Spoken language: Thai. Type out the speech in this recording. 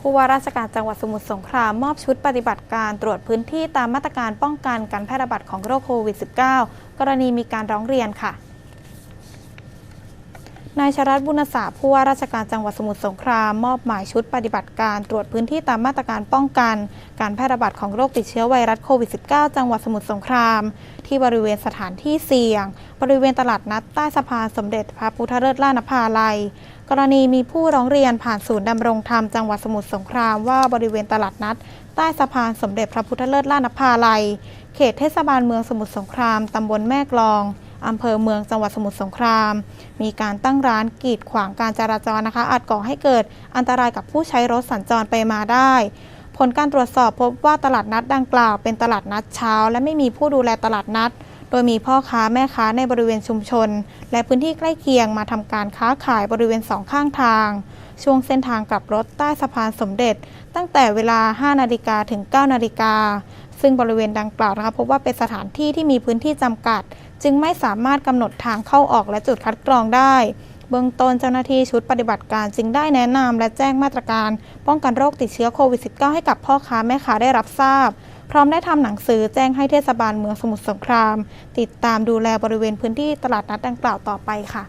ผู้ว่าราชการจังหวัดสมุทรสงครามมอบชุดปฏิบัติการตรวจพื้นที่ตามมาตรการป้องกันการแพร่ระบาดของโรคโควิด -19 กรณีมีการร้องเรียนค่ะนายชรัตบุญศาสผู้ว่าราชการจังหวัดสมุทรสงครามมอบหมายชุดปฏิบัติการตรวจพื้นที่ตามมาตรการป้องกัน การแพร่ระบาดของโรคติดเชื้อไวรัสโควิด -19 จังหวัดสมุทรสงคราม ที่บริเวณสถานที่เสี่ยง บริเวณตลาดนัดใต้สะพานสมเด็จพระพุทธเลิศล่านภาลัย กรณีมีผู้ร้องเรียนผ่านศูนย์ดำรงธรรมจังหวัดสมุทรสงครามว่าบริเวณตลาดนัด ใต้สะพานสมเด็จพระพุทธเลิศล่านภาลัย เขตเทศบาลเมืองสมุทรสงครามตำบลแม่กลองอำเภอเมืองจังหวัดสมุทรสงคราม มีการตั้งร้านกีดขวางการจราจรนะคะ อาจก่อให้เกิดอันตรายกับผู้ใช้รถสัญจรไปมาได้ ผลการตรวจสอบพบว่าตลาดนัดดังกล่าวเป็นตลาดนัดเช้า และไม่มีผู้ดูแลตลาดนัด โดยมีพ่อค้าแม่ค้าในบริเวณชุมชน และพื้นที่ใกล้เคียงมาทำการค้าขายบริเวณสองข้างทาง ช่วงเส้นทางกลับรถใต้สะพานสมเด็จ ตั้งแต่เวลา 5 นาฬิกาถึง 9 นาฬิกา ซึ่งบริเวณดังกล่าวนะคะพบว่าเป็นสถานที่ที่มีพื้นที่จำกัด จึงไม่สามารถกำหนดทางเข้าออกและจุดคัดกรองได้เบื้องต้นเจ้าหน้าที่ชุดปฏิบัติการจึงได้แนะนำและแจ้งมาตรการ ป้องกันโรคติดเชื้อโควิด -19 ให้กับพ่อค้าแม่ค้าได้รับทราบ พร้อมได้ทำหนังสือแจ้งให้เทศบาลเมืองสมุทรสงคราม ติดตามดูแลบริเวณพื้นที่ตลาดนัดดังกล่าวต่อไปค่ะ